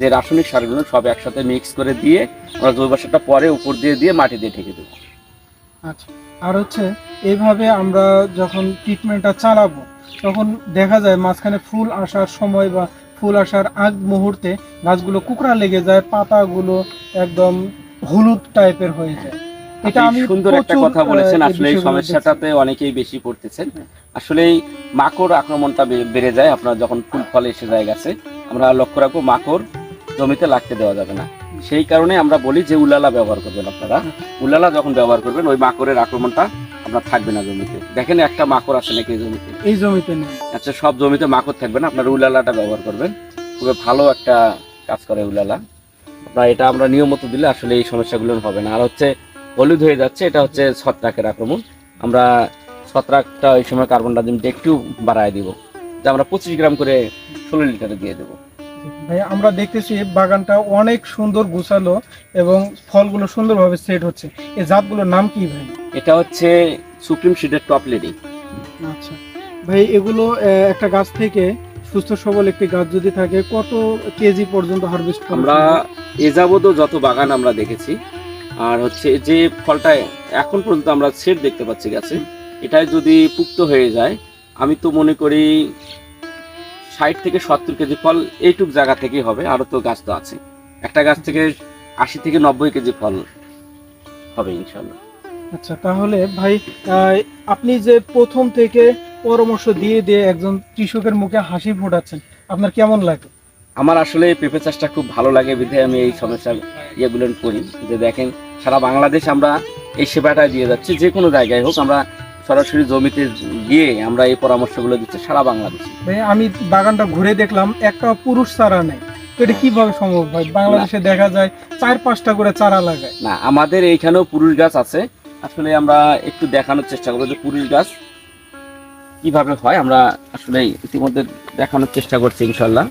যে রাসায়নিক সারগুলো সব একসাথে মিক্স করে দিয়ে আমরা জৈব সারটা পরে উপর দিয়ে দিয়ে মাটি দিয়ে ঢেকে দেবো। আচ্ছা আর হচ্ছে এইভাবে আমরা যখন ট্রিটমেন্টটা চালাবো তখন দেখা যায় মাঝখানে ফুল আসার সময় বা ফুল আসার আগ মুহূর্তে গাছগুলো কুকড়া লেগে যায় পাতাগুলো একদম হলুদ টাইপের হয়ে যায়। এটা আমি সুন্দর একটা কথা বলেছেন আসলে এই সমস্যাটাতে অনেকেই বেশি পড়তেছেন। আসলে মাকড় আক্রমণটা বেড়ে যায় আপনার যখন ফুল ফল এসে যায় গাছে আমরা লক্ষ্য রাখব মাকড় জমিতে লাগতে দেওয়া যাবে না। সেই কারণে আমরা বলি যে উলালা ব্যবহার করবেন আপনারা। উলালা যখন ব্যবহার করবেন ওই মাকড়ের আক্রমণটা আপনার থাকবে না জমিতে। দেখেন একটা মাকড় আছে নাকি জমিতে? এই জমিতে আচ্ছা সব জমিতে মাকড় থাকবে না? আপনার উলালাটা ব্যবহার করবেন। খুবই ভালো একটা কাজ করে উলালা। আপনার এটা আমরা নিয়মিত দিলে আসলে এই সমস্যাগুলো হবে না। আর হচ্ছে হলুদ হয়ে যাচ্ছে এটা হচ্ছে ছত্রাকের আক্রমণ। আমরা ছত্রাকটা ওই সময় কার্বন ডাইঅক্সাইডটা একটু বাড়ায় দিব। যে আমরা পঁচিশ গ্রাম করে ষোলো লিটারে দিয়ে দেবো। ভাই আমরা দেখতেছি বাগানটা অনেক সুন্দর গুছালো এবং ফলগুলো সুন্দরভাবে সেট হচ্ছে। এই জাতগুলোর নাম কি ভাই এটা হচ্ছে সুপ্রিম সিডের টপ লেডি। আচ্ছা। ভাই এগুলো আহ, একটা গাছ থেকে সুস্থ সবল একটি গাছ যদি থাকে কত কেজি পর্যন্ত হারভেস্ট আমরা এ যাবতও যত বাগান আমরা দেখেছি আর হচ্ছে যে ফলটা এখন পর্যন্ত আমরা সেট দেখতে পাচ্ছি গাছে এটাই যদি পুক্ত হয়ে যায় আমি তো মনে করি ষাট থেকে সত্তর কেজি ফল এইটুক জায়গা থেকেই হবে আরও তো গাছ তো আছে। একটা গাছ থেকে আশি থেকে নব্বই কেজি ফল হবে ইনশাল্লাহ আচ্ছা তাহলে ভাই আপনি যে প্রথম থেকে পরামর্শ দিয়ে দিয়ে একজন কৃষকের মুখে হাসি ফোটাচ্ছেন আপনার কেমন লাগে? আমার আসলে পেঁপে চাষটা খুব ভালো লাগে বিধে আমি এই সমস্যা ইয়েগুলো করি। যে দেখেন সারা বাংলাদেশ আমরা এই সেবাটা দিয়ে যাচ্ছি যে কোনো জায়গায় হোক আমরা সরাসরি জমিতে গিয়ে আমরা এই পরামর্শগুলো দিচ্ছি সারা বাংলাদেশে। আমি বাগানটা ঘুরে দেখলাম একটা পুরুষ চারা নেই। এটা কীভাবে সম্ভব ভাই বাংলাদেশে দেখা যায় চার পাঁচটা করে চারা লাগায়। না আমাদের এইখানেও পুরুষ গাছ আছে। আসলে আমরা একটু দেখানোর চেষ্টা করব যে পুরুষ গাছ কীভাবে হয়। আমরা আসলে ইতিমধ্যে দেখানোর চেষ্টা করছি ইনশাল্লাহ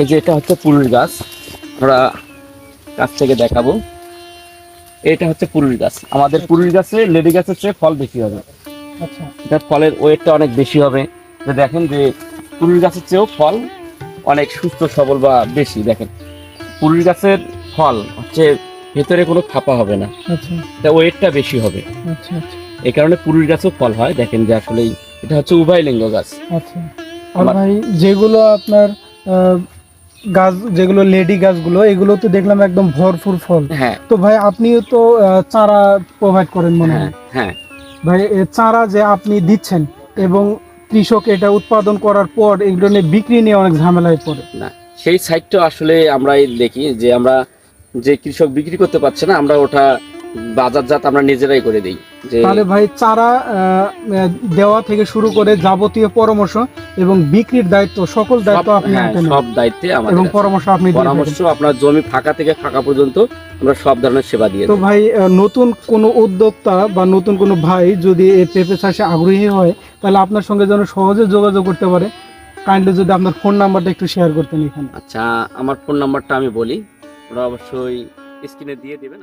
এই যে এটা হচ্ছে পুরুষ গাছ। আমরা গাছ থেকে দেখাবো। এটা হচ্ছে পুরুষ গাছ। আমাদের পুরুষ গাছে লেডি গাছের চেয়ে ফল বেশি হবে। আচ্ছা। এটার ফলের ওয়েটটা অনেক বেশি হবে। যে দেখেন যে পুরুষ গাছের চেয়েও ফল অনেক সুস্থ সবল বা বেশি। দেখেন পুরুষ গাছের ফল হচ্ছে ভেতরে কোনো ফাঁপা হবে না। আচ্ছা। তা ওয়েটটা বেশি হবে। আচ্ছা আচ্ছা। এই কারণে পুরুষ গাছও ফল হয়। দেখেন যে আসলেই এটা হচ্ছে উভয় লিঙ্গ গাছ। আচ্ছা। আর ভাই যেগুলো আপনার গাছ যেগুলো লেডি গাছগুলো এগুলো তো দেখলাম একদম ভরপুর ফল। হ্যাঁ। তো ভাই আপনিও তো চারা প্রোভাইড করেন মনে হ্যাঁ। হয় হ্যাঁ। ভাই চারা যে আপনি দিচ্ছেন এবং কৃষক এটা উৎপাদন করার পর এগুলো নিয়ে বিক্রি নিয়ে অনেক ঝামেলায় পড়ে। না সেই সাইডটা আসলে আমরা দেখি যে আমরা যে কৃষক বিক্রি করতে পারছে না আমরা ওটা বাজারজাত আমরা নিজেরাই করে দিই। তাহলে ভাই চারা দেওয়া থেকে শুরু করে যাবতীয় পরামর্শ এবং বিক্রির দায়িত্ব সকল দায়িত্ব আপনি হ্যাঁ, নেন। সব দায়িত্বে আমাদের এবং পরামর্শ আপনি পরামর্শ আপনার জমি ফাঁকা থেকে ফাঁকা পর্যন্ত আমরা সব ধরনের সেবা দিয়ে তো ভাই নতুন কোনো উদ্যোক্তা বা নতুন কোনো ভাই যদি এই পেঁপে চাষে আগ্রহী হয় তাহলে আপনার সঙ্গে যেন সহজে যোগাযোগ করতে পারে। কাইন্ডলি যদি আপনার ফোন নাম্বারটা একটু শেয়ার করতেন এখানে। আচ্ছা আমার ফোন নাম্বারটা আমি বলি। ওরা অবশ্যই স্ক্রিনে দিয়ে দিবেন।